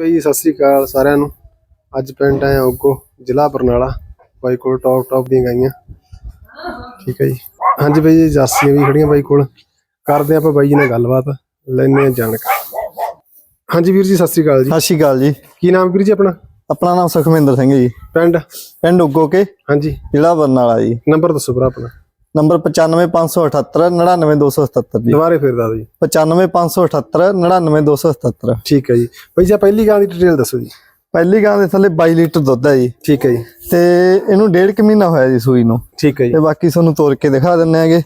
ਬਾਈ ਜੀ, ਸਤਿ ਸ੍ਰੀ ਅਕਾਲ ਸਾਰਿਆਂ ਨੂੰ। ਅੱਜ ਪਿੰਡ ਆਏ ਓਗੋ ਜ਼ਿਲ੍ਹਾ ਬਰਨਾਲਾ ਬਾਈ ਕੋਲ ਟੌਪ ਟੌਪ ਦੀਆਂ ਗਾਈਆਂ। ਠੀਕ ਹੈ ਜੀ। ਹਾਂਜੀ ਬਾਈ ਜੀ ਜਰਸੀਆਂ ਵੀ ਖੜੀਆਂ ਬਾਈ ਕੋਲ। ਕਰਦੇ ਆਪਾਂ ਬਾਈ ਜੀ ਨਾਲ ਗੱਲਬਾਤ ਲੈਣੇ ਆ ਜਾਣਕਾਰੀ ਹਾਂਜੀ ਵੀਰ ਜੀ ਸਤਿ ਸ੍ਰੀ ਅਕਾਲ ਜੀ। ਸਤਿ ਸ਼੍ਰੀ ਅਕਾਲ ਜੀ। ਕੀ ਨਾਮ ਵੀਰ ਜੀ ਆਪਣਾ? ਆਪਣਾ ਨਾਮ ਸੁਖਮਿੰਦਰ ਸਿੰਘ ਜੀ। ਪਿੰਡ? ਪਿੰਡ ਉਗੋਕੇ ਹਾਂਜੀ। ਜ਼ਿਲ੍ਹਾ ਬਰਨਾਲਾ ਜੀ। ਨੰਬਰ ਦੱਸੋ ਭਰਾ ਆਪਣਾ। ਨੰਬਰ 95578 99277 ਜੀ। ਦੁਬਾਰੇ ਫਿਰ ਦੱਸ ਜੀ। 95578 99277 ਠੀਕ ਹੈ ਜੀ। ਬਾਈ ਜੀ ਪਹਿਲੀ ਗਾਂ ਦੀ ਡਿਟੇਲ ਦੱਸੋ ਜੀ। ਪਹਿਲੀ ਗਾਂ ਦੇ ਥੱਲੇ 22 ਲੀਟਰ ਦੁੱਧ ਹੈ ਜੀ। ਠੀਕ ਹੈ ਜੀ। ਤੇ ਇਹਨੂੰ ਡੇਢ ਕੁ ਮਹੀਨਾ ਹੋਇਆ ਜੀ ਸੂਈ ਨੂੰ। ਠੀਕ ਹੈ ਜੀ। ਤੇ ਬਾਕੀ ਤੁਹਾਨੂੰ ਤੋੜ ਕੇ ਦਿਖਾ ਦਿੰਨੇ ਆਗੇ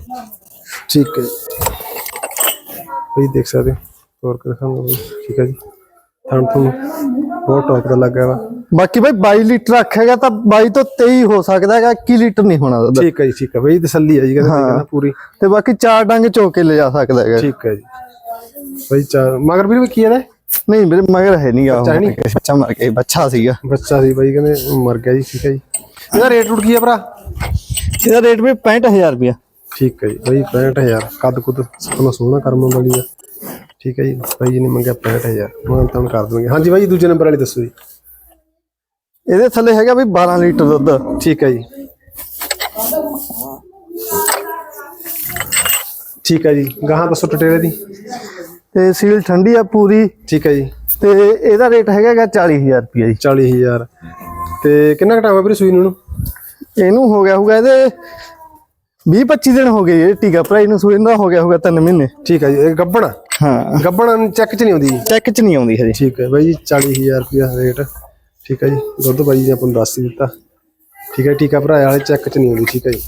ਠੀਕ ਹੈ ਜੀ। ਬਈ ਦੇਖ ਸਕਦੇ ਤੋਰ ਕੇ ਦਿਖਾਉਂਗਾ ਠੀਕ ਹੈ ਜੀ। ਥਣ ਬਹੁਤ ਟੌਪ ਦਾ ਲੱਗਾ ਵਾ। ਬਾਕੀ ਭਾਈ 22 ਲੀਟਰ ਆਖੇਗਾ ਤਾਂ 22 ਤੋਂ 23 ਹੋ ਸਕਦਾ ਹੈਗਾ 21 ਲੀਟਰ ਨਹੀਂ ਹੋਣਾ ਦੁੱਧ ਠੀਕ ਹੈ ਜੀ ਠੀਕ ਹੈ। ਬਈ ਤਸੱਲੀ ਹੈ ਜੀ ਕਹਿੰਦਾ ਕਹਿੰਦਾ ਪੂਰੀ। ਤੇ ਬਾਕੀ ਚਾਰ ਡੰਗ ਚੋਕ ਕੇ ਲੈ ਜਾ ਸਕਦਾ ਹੈਗਾ। ਠੀਕ ਹੈ ਜੀ। ਬਈ ਚਾਰ ਮਗਰ ਵੀਰ ਕੀ ਇਹਦਾ? ਨਹੀਂ ਮੇਰੇ ਮਗਰ ਹੈ ਨਹੀਂ ਗਾ ਬੱਚਾ ਮਰ ਗਿਆ ਬੱਚਾ ਸੀਗਾ। ਬੱਚਾ ਸੀ ਬਈ ਕਹਿੰਦੇ ਮਰ ਗਿਆ ਜੀ ਠੀਕ ਹੈ ਜੀ। ਇਹਦਾ ਰੇਟ ਰੂਟ ਕੀ ਹੈ ਭਰਾ? ਇਹਦਾ ਰੇਟ ਵੀ 65000 ਰੁਪਇਆ। ਠੀਕ ਹੈ ਜੀ ਬਈ 65000 ਕੱਦ ਕੁੱਦ ਸੋਹਣਾ ਸੋਹਣਾ ਕਰਮ ਵਾਲੀ ਆ। ਠੀਕ ਹੈ ਜੀ ਬਾਈ ਜੀ ਨੇ ਮੰਗਿਆ 65000 ਮੈਂ ਤਾਂ ਕਰ ਦਵਾਂਗੇ ਹਾਂਜੀ ਬਾਈ ਦੂਜੇ ਨੰਬਰ ਵਾਲੀ ਦੱਸੋ ਜੀ। ਇਹਦੇ ਥੱਲੇ ਹੈਗਾ ਵੀ 12 ਲੀਟਰ ਦੁੱਧ। ਠੀਕ ਹੈ ਜੀ। ਠੀਕ ਹੈ ਜੀ। ਗਾਹਾਂ ਦੱਸੋ ਟਟੇਲੇ ਦੀ। ਤੇ ਸੀਲ ਠੰਡੀ ਆ ਪੂਰੀ। ਠੀਕ ਹੈ ਜੀ। ਤੇ ਇਹਦਾ ਰੇਟ ਹੈਗਾ 40000 ਰੁਪਇਆ ਜੀ। 40000 ਤੇ ਕਿੰਨਾ ਘਟਾਵਾ ਵੀਰੇ ਸੂਈ ਨੂੰ ਇਹਨੂੰ? ਹੋ ਗਿਆ ਹੋਊਗਾ ਇਹਦੇ 20 25 ਦਿਨ ਹੋ ਗਏ ਇਹ ਟੀਕਾ ਭਰਾਈ ਨੂੰ ਸੂਈ ਦਾ ਹੋ ਗਿਆ ਹੋਊਗਾ 3 ਮਹੀਨੇ। ਠੀਕ ਹੈ ਜੀ। ਇਹ ਗੱਬਣ? ਹਾਂ। ਗੱਬਣ ਚੈੱਕ ਚ ਨਹੀਂ ਆਉਂਦੀ। ਚੈੱਕ ਚ ਨਹੀਂ ਆਉਂਦੀ ਹਜੇ। ਠੀਕ ਹੈ ਬਾਈ ਜੀ 40000 ਰੁਪਇਆ ਰੇਟ। ਠੀਕ ਹੈ ਜੀ ਦੁੱਧ ਬਾਈ ਜੀ ਆਪਾਂ ਨੂੰ ਦੱਸ ਹੀ ਦਿੱਤਾ। ਠੀਕ ਹੈ ਟੀਕਾ ਭਰਾਇਆ ਵਾਲੇ ਚੈੱਕ ਚ ਨਹੀਂ ਆਉਂਦੀ ਠੀਕ ਹੈ ਜੀ।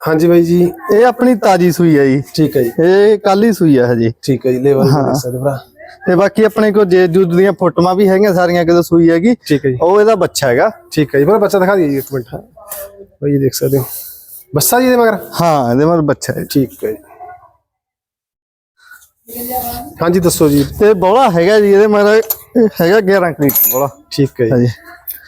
ਹਾਂਜੀ ਬਾਈ ਜੀ। ਇਹ ਆਪਣੀ ਤਾਜੀ ਸੂਈ ਆ ਜੀ। ਠੀਕ ਹੈ ਜੀ। ਇਹ ਕੱਲ ਹੀ ਸੂਈ ਆ ਹਜੇ। ਠੀਕ ਹੈ ਜੀ ਲੈਵਲ ਦੇ ਸਕਦੇ ਭਰਾ। ਤੇ ਬਾਕੀ ਆਪਣੇ ਕੋਲ ਜੇ ਜੁੱਦ ਦੀਆਂ ਫੋਟੋਆਂ ਵੀ ਹੈਗੀਆਂ ਸਾਰੀਆਂ ਕਿਦੋਂ ਸੂਈ ਹੈਗੀ ਠੀਕ ਹੈ ਜੀ। ਉਹ ਇਹਦਾ ਬੱਚਾ ਹੈਗਾ। ਠੀਕ ਹੈ ਜੀ ਪਰ ਬੱਚਾ ਦਿਖਾ ਦਈਏ ਜੀ ਇੱਕ ਮਿੰਟ। ਬਾਈ ਜੀ ਦੇਖ ਸਕਦੇ ਹੋ। ਬੱਸਾ ਜੀ ਦੇ ਮਗਰ? ਹਾਂ ਇਹਦੇ ਮਰ ਬੱਚਾ ਹੈ ਠੀਕ ਹੈ ਜੀ। ਹਾਂਜੀ ਦੱਸੋ ਜੀ। ਤੇ ਬੋਲਾ ਹੈਗਾ ਜੀ ਇਹਦੇ ਮਰ ਹੈਗਾ 11 ਲੀਟਰ ਬੋਲਾ। ਠੀਕ ਹੈ ਜੀ। ਹਾਂਜੀ।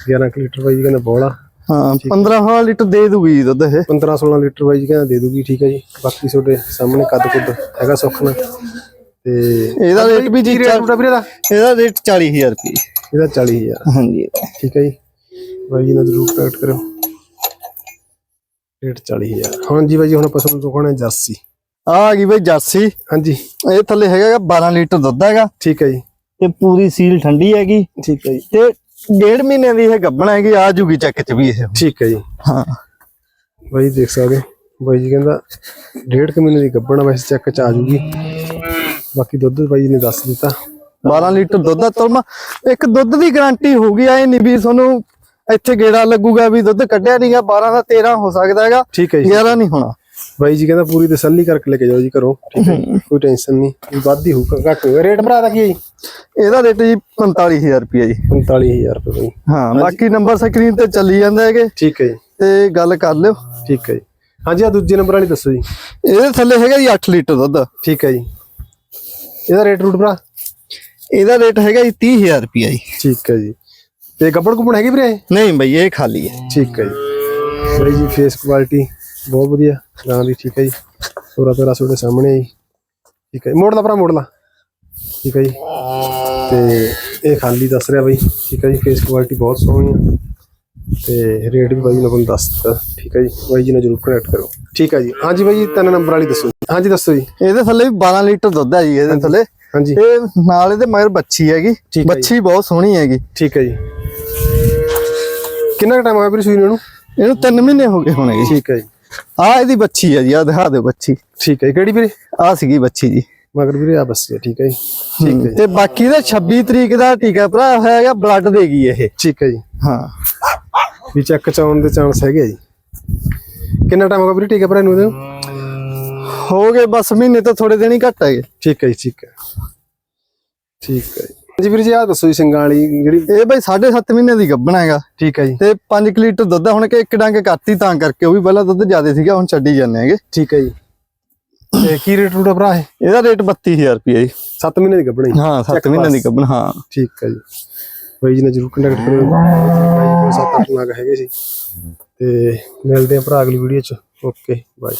11 ਕੁ ਲੀਟਰ ਬਾਈ ਜੀ ਕਹਿੰਦਾ ਬੋਲਾ। ਹਾਂ 15 16 ਲੀਟਰ ਦੇ ਦੂਗੀ ਜੀ ਦੁੱਧ ਇਹ। 15 16 ਲੀਟਰ ਬਾਈ ਜੀ ਕਹਿੰਦਾ ਦੇ ਦੂਗੀ ਠੀਕ ਹੈ ਜੀ। ਬਾਕੀ ਤੁਹਾਡੇ ਸਾਹਮਣੇ ਕੱਦ ਕੁੱਦ ਹੈਗਾ ਸੁੱਖ ਨਾਲ। ਤੇ ਇਹਦਾ ਰੇਟ ਵੀ ਜੀ ਇਹਦਾ? ਰੇਟ 40000 ਰੁਪਏ। ਇਹਦਾ 40000 ਹਾਂਜੀ ਠੀਕ ਹੈ ਜੀ। ਬਾਈ ਜੀ ਨਾਲ ਜ਼ਰੂਰ ਕੰਟੈਕਟ ਕਰਿਓ। ਰੇਟ 40000 ਹਾਂਜੀ ਬਾਈ ਜੀ ਹੁਣ ਆਪਾਂ ਤੁਹਾਨੂੰ ਦਿਖਾਉਣਾ ਜਰਸੀ। ਆ ਆ ਗਈ ਬਈ ਜਰਸੀ ਹਾਂਜੀ। ਇਹ ਥੱਲੇ ਹੈਗਾ ਗਾ 12 ਲੀਟਰ ਦੁੱਧ ਹੈਗਾ। ਠੀਕ ਹੈ ਜੀ। ਤੇ ਪੂਰੀ ਸੀਲ ਠੰਡੀ ਹੈਗੀ। ਠੀਕ ਹੈ ਜੀ। ਤੇ ਡੇਢ ਮਹੀਨੇ ਦੀ ਇਹ ਗੱਭਣਾ ਹੈਗੀ ਆ ਜੂਗੀ ਚੱਕ ਚ ਵੀ ਇਹ। ਠੀਕ ਹੈ ਜੀ। ਹਾਂ। ਬਾਈ ਦੇਖ ਸਕਦੇ। ਬਾਈ ਜੀ ਕਹਿੰਦਾ ਡੇਢ ਕੁ ਮਹੀਨੇ ਦੀ ਗੱਭਣ ਆ, ਵੈਸੇ ਚੈੱਕ ਚ ਆ ਜੂਗੀ। ਬਾਕੀ ਦੁੱਧ ਬਾਈ ਜੀ ਨੇ ਦੱਸ ਦਿੱਤਾ। 12 ਲੀਟਰ ਦੁੱਧ ਦਾ ਤੁਰਮਾ ਇੱਕ ਦੁੱਧ ਦੀ ਗਾਰੰਟੀ ਹੋਊਗੀ ਐ ਨਹੀਂ ਵੀ ਤੁਹਾਨੂੰ ਇੱਥੇ ਗੇੜਾ ਲੱਗੂਗਾ ਵੀ ਦੁੱਧ ਕੱਢਿਆ ਨਹੀਂਗਾ 12 ਦਾ 13 ਹੋ ਸਕਦਾ ਹੈਗਾ ਠੀਕ ਹੈ ਜੀ। 11 ਨਹੀਂ ਹੋਣਾ। ਬਾਈ ਜੀ ਕਹਿੰਦਾ ਪੂਰੀ ਤਸੱਲੀ ਕਰਕੇ ਲੈ ਕੇ ਜਾਓ ਜੀ ਘਰੋਂ ਠੀਕ ਹੈ ਜੀ, ਕੋਈ ਟੈਨਸ਼ਨ ਨਹੀਂ ਵੱਧ ਹੀ ਹੋਊਗਾ ਘੱਟ ਹੋਊਗਾ। ਰੇਟ ਭਰਾ ਦਾ ਕੀ ਹੈ ਜੀ? ਇਹਦਾ ਰੇਟ ਜੀ 45000 ਰੁਪਏ ਜੀ। 45000 ਰੁਪਏ ਬਾਈ। ਹਾਂ ਬਾਕੀ ਨੰਬਰ ਸਕਰੀਨ ਤੇ ਚੱਲੀ ਜਾਂਦੇ ਹੈਗੇ। ਠੀਕ ਹੈ ਜੀ। ਤੇ ਗੱਲ ਕਰ ਲਿਓ। ਠੀਕ ਹੈ ਜੀ। ਹਾਂਜੀ ਆ ਦੂਜੇ ਨੰਬਰ ਵਾਲੀ ਦੱਸੋ ਜੀ। ਇਹਦੇ ਥੱਲੇ ਹੈਗਾ ਜੀ 8 ਲੀਟਰ ਦੁੱਧ। ਠੀਕ ਹੈ ਜੀ। ਇਹਦਾ ਰੇਟ ਰੂਟ ਭਰਾ? ਇਹਦਾ ਰੇਟ ਹੈਗਾ ਜੀ 30000 ਰੁਪਏ ਜੀ। ਠੀਕ ਹੈ ਜੀ। ਤੇ ਗੱਬੜ ਗੁੱਬੜ ਹੈਗੀ ਵੀਰੇ? ਨਹੀਂ ਬਈ ਇਹ ਖਾਲੀ ਹੈ। ਠੀਕ ਹੈ ਜੀ। ਬਾਈ ਜੀ ਫੇਸ ਕੁਆਲਿਟੀ ਬਹੁਤ ਵਧੀਆ ਗਾਂ ਦੀ ਠੀਕ ਹੈ ਜੀ ਪੂਰਾ ਤੇਰਾ ਤੁਹਾਡੇ ਸਾਹਮਣੇ ਜੀ ਠੀਕ ਹੈ। ਮੋੜ ਲਾ ਭਰਾ ਮੋੜ ਲਾ ਠੀਕ ਹੈ ਜੀ ਤੇ ਇਹ ਖਾਲੀ ਦੱਸ ਰਿਹਾ ਬਾਈ ਠੀਕ ਹੈ ਜੀ ਫੇਸ ਕੁਆਲਿਟੀ ਬਹੁਤ ਸੋਹਣੀ ਹੈ ਤੇ ਰੇਟ ਵੀ ਬਾਈ ਨੇ ਤੁਹਾਨੂੰ ਦੱਸ ਦਿੱਤਾ ਠੀਕ ਹੈ ਜੀ ਬਾਈ ਜੀ ਨਾਲ ਜਰੂਰ ਕਨੈਕਟ ਕਰੋ ਠੀਕ ਹੈ ਜੀ ਹਾਂਜੀ ਬਾਈ ਜੀ ਤਿੰਨ ਨੰਬਰ ਵਾਲੀ ਦੱਸੋ ਜੀ। ਹਾਂਜੀ ਦੱਸੋ ਜੀ ਇਹਦੇ ਥੱਲੇ ਵੀ 12 ਲੀਟਰ ਦੁੱਧ ਹੈ ਜੀ ਇਹਦੇ ਥੱਲੇ ਹਾਂਜੀ ਇਹ ਨਾਲ ਇਹਦੇ ਮਗਰ ਬੱਚੀ ਹੈਗੀ। ਬੱਚੀ ਬਹੁਤ ਸੋਹਣੀ ਹੈਗੀ ਠੀਕ ਹੈ ਜੀ ਕਿੰਨਾ ਟਾਈਮ ਹੋਇਆ ਵੀਰੇ ਸੂਈ ਨੂੰ ਇਹਨੂੰ ਇਹਨੂੰ 3 ਮਹੀਨੇ ਹੋ ਗਏ ਹੋਣੇ ਜੀ ਠੀਕ ਹੈ ਜੀ ਆ ਇਹਦੀ ਬੱਚੀ ਹੈ ਜੀ ਆ ਦਿਖਾ ਦਿਓ ਬੱਚੀ। ਠੀਕ ਹੈ। ਕਿਹੜੀ ਵੀਰੇ? ਆ ਸੀਗੀ ਬੱਚੀ ਜੀ। ਮਗਰ ਵੀਰੇ ਆ ਬਸ ਠੀਕ ਹੈ ਜੀ। ਠੀਕ ਹੈ ਜੀ। ਤੇ ਬਾਕੀ ਦਾ 26 ਤਰੀਕ ਦਾ ਟੀਕਾ ਭਰਾ ਹੈਗਾ ਬਲੱਡ ਦੇਗੀ ਇਹ। ਠੀਕ ਹੈ ਜੀ। ਹਾਂ। ਵੀ ਚੈੱਕ ਚ ਆਉਣ ਦੇ ਚਾਂਸ ਹੈਗੇ ਆ ਜੀ। ਕਿੰਨਾ ਟਾਈਮ ਹੋ ਗਿਆ ਵੀਰੇ ਟੀਕਾ ਭਰਾ ਨੂੰ ਹੋ ਗਏ ਬਸ ਮਹੀਨੇ ਤੋਂ ਥੋੜੇ ਦਿਨ ਹੀ ਘੱਟ ਹੈਗੇ। ਠੀਕ ਹੈ ਜੀ ਠੀਕ ਹੈ। ਠੀਕ ਹੈ ਜੀ ਹਾਂਜੀ ਵੀਰ ਜੀ ਆ ਦੱਸੋ ਜੀ ਸਿੰਘਾਂ ਵਾਲੀ ਜਿਹੜੀ ਇਹ ਬਈ 7.5 ਮਹੀਨੇ ਦੀ ਗੱਭਣਾ ਹੈਗਾ। ਠੀਕ ਹੈ ਜੀ। ਤੇ 5 ਲੀਟਰ ਦੁੱਧ ਆ, ਹੁਣ ਕਿ ਇੱਕ ਡੰਗ ਕਰਤੀ ਤਾਂ ਕਰਕੇ ਉਹ ਵੀ ਪਹਿਲਾਂ ਦੁੱਧ ਜ਼ਿਆਦਾ ਸੀਗਾ ਹੁਣ ਛੱਡੀ ਜਾਂਦੇ ਹੈਗੇ। ਠੀਕ ਹੈ ਜੀ। ਤੇ ਕੀ ਰੇਟ ਰੂਟ ਭਰਾ ਇਹ? ਇਹਦਾ ਰੇਟ 32000 ਰੁਪਏ ਜੀ। 7 ਮਹੀਨੇ ਦੀ ਗੱਭਣੀ ਹਾਂ 7 ਮਹੀਨੇ ਦੀ ਗੱਭਣ ਹਾਂ। ਠੀਕ ਹੈ ਜੀ। ਬਾਈ ਜੀ ਨੇ ਜਰੂਰ ਕੰਟੈਕਟ ਕਰਿਓ ਬਾਈ ਕੋਲ 7-8 ਲੱਗ ਹੈਗੇ ਸੀ। ਤੇ ਮਿਲਦੇ ਆ ਭਰਾ ਅਗਲੀ ਵੀਡੀਓ ਚ। Okay bye